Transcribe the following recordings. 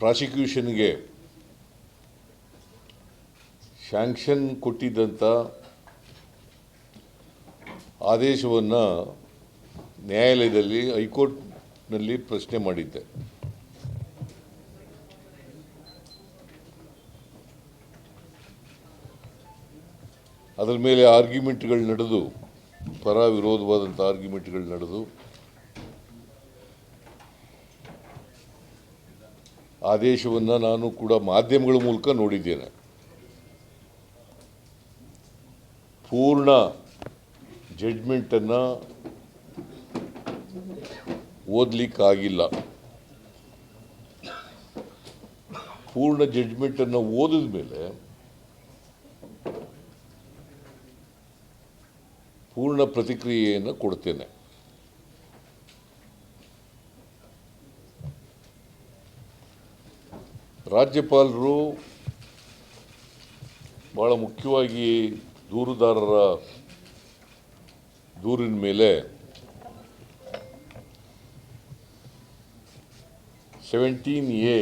ಪ್ರಾಸಿಕ್ಯೂಷನ್ಗೆ sanction ಕೊಟ್ಟಿದ್ದಂಥ ಆದೇಶವನ್ನು ನ್ಯಾಯಾಲಯದಲ್ಲಿ ಹೈಕೋರ್ಟ್ನಲ್ಲಿ ಪ್ರಶ್ನೆ ಮಾಡಿದ್ದೆ. ಅದರ ಮೇಲೆ ಆರ್ಗ್ಯುಮೆಂಟ್ಗಳು ನಡೆದು, ಪರ ವಿರೋಧವಾದಂಥ ಆರ್ಗ್ಯುಮೆಂಟ್ಗಳು ನಡೆದು ಆದೇಶವನ್ನು ನಾನು ಕೂಡ ಮಾಧ್ಯಮಗಳ ಮೂಲಕ ನೋಡಿದ್ದೇನೆ. ಪೂರ್ಣ ಜಡ್ಜ್ಮೆಂಟನ್ನು ಓದಲಿಕ್ಕಾಗಿಲ್ಲ. ಪೂರ್ಣ ಜಡ್ಜ್ಮೆಂಟನ್ನು ಓದಿದ ಮೇಲೆ ಪೂರ್ಣ ಪ್ರತಿಕ್ರಿಯೆಯನ್ನು ಕೊಡ್ತೇನೆ. ರಾಜ್ಯಪಾಲರು ಭಾಳ ಮುಖ್ಯವಾಗಿ ದೂರುದಾರರ ದೂರಿನ ಮೇಲೆ ಸೆವೆಂಟೀನ್ ಎ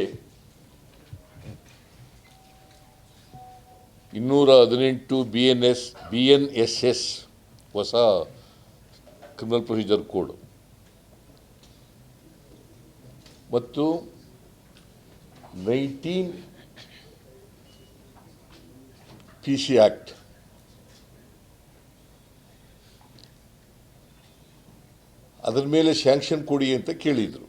ಇನ್ನೂರ ಹದಿನೆಂಟು B N S B N S S ಹೊಸ ಕ್ರಿಮಿನಲ್ ಪ್ರೊಸೀಜರ್ ಕೋಡ್ ಮತ್ತು ನೈನ್ಟೀನ್ ಪಿ ಸಿ ಆ್ಯಕ್ಟ್ ಅದರ ಮೇಲೆ ಸ್ಯಾಂಕ್ಷನ್ ಕೊಡಿ ಅಂತ ಕೇಳಿದರು.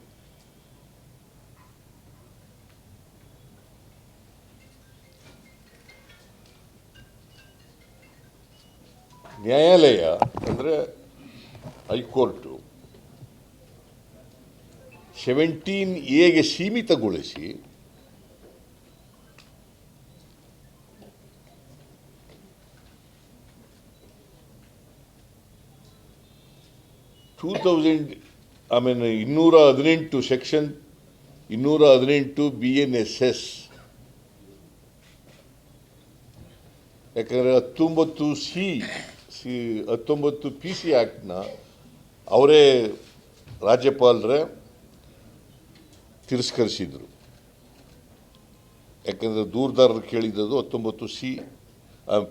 ನ್ಯಾಯಾಲಯ ಅಂದರೆ ಹೈಕೋರ್ಟು ಸೆವೆಂಟೀನ್ ಎಗೆ ಸೀಮಿತಗೊಳಿಸಿ ಟೂ ತೌಸಂಡ್ ಆಮೇಲೆ ಇನ್ನೂರ ಹದಿನೆಂಟು ಸೆಕ್ಷನ್ ಇನ್ನೂರ ಹದಿನೆಂಟು ಬಿ ಎನ್ ಎಸ್ ಎಸ್ ಯಾಕಂದರೆ ಹತ್ತೊಂಬತ್ತು ಸಿ ಸಿ ಹತ್ತೊಂಬತ್ತು ಪಿ ಸಿ ಆ್ಯಕ್ಟ್ನ ಅವರೇ ರಾಜ್ಯಪಾಲರೇ ತಿರಸ್ಕರಿಸಿದರು. ಯಾಕಂದರೆ ದೂರದಾರರು ಕೇಳಿದ್ದು ಹತ್ತೊಂಬತ್ತು ಸಿ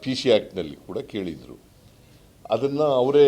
ಪಿ ಸಿ ಆ್ಯಕ್ಟ್ನಲ್ಲಿ ಕೂಡ ಕೇಳಿದರು. ಅದನ್ನು ಅವರೇ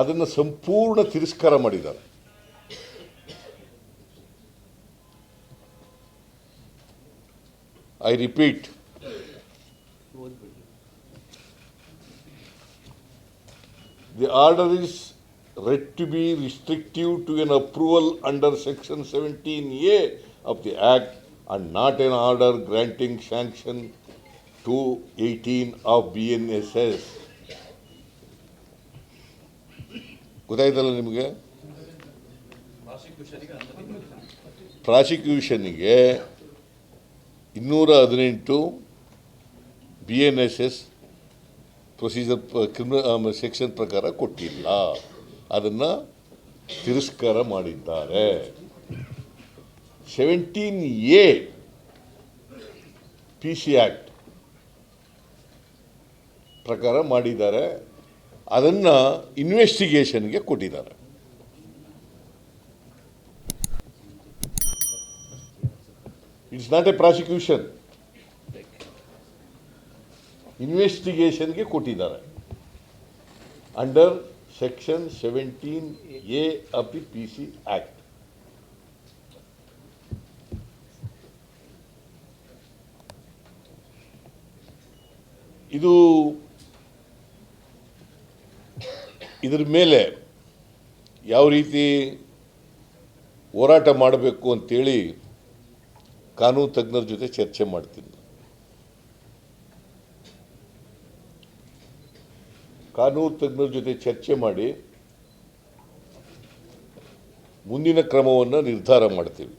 ಅದನ್ನು ಸಂಪೂರ್ಣ ತಿರಸ್ಕಾರ ಮಾಡಿದ್ದಾರೆ I repeat The order is read to be restrictive to an approval under section 17A of the Act and not an order granting sanction to 18 of BNSS. ಗೊತ್ತಾಯ್ತಲ್ಲ ನಿಮಗೆ? ಪ್ರಾಸಿಕ್ಯೂಷನ್ಗೆ ಇನ್ನೂರ ಹದಿನೆಂಟು B N S S procedure criminal section ಪ್ರಕಾರ ಕೊಟ್ಟಿಲ್ಲ. ಅದನ್ನು ತಿರಸ್ಕಾರ ಮಾಡಿದ್ದಾರೆ. Seventeen A P C act ಪ್ರಕಾರ ಮಾಡಿದ್ದಾರೆ. ಅದನ್ನು ಇನ್ವೆಸ್ಟಿಗೇಷನ್ಗೆ ಕೊಟ್ಟಿದ್ದಾರೆ. ಇಟ್ಸ್ ನಾಟ್ ಎ ಪ್ರಾಸಿಕ್ಯೂಷನ್ ಇನ್ವೆಸ್ಟಿಗೇಷನ್ಗೆ ಕೊಟ್ಟಿದ್ದಾರೆ. Under section seventeen A the P C act ಇದು ಇದರ ಮೇಲೆ ಯಾವ ರೀತಿ ಹೋರಾಟ ಮಾಡಬೇಕು ಅಂತೇಳಿ ಕಾನೂನು ತಜ್ಞರ ಜೊತೆ ಚರ್ಚೆ ಮಾಡ್ತೀನಿ. ಕಾನೂನು ತಜ್ಞರ ಜೊತೆ ಚರ್ಚೆ ಮಾಡಿ ಮುಂದಿನ ಕ್ರಮವನ್ನು ನಿರ್ಧಾರ ಮಾಡ್ತೀವಿ.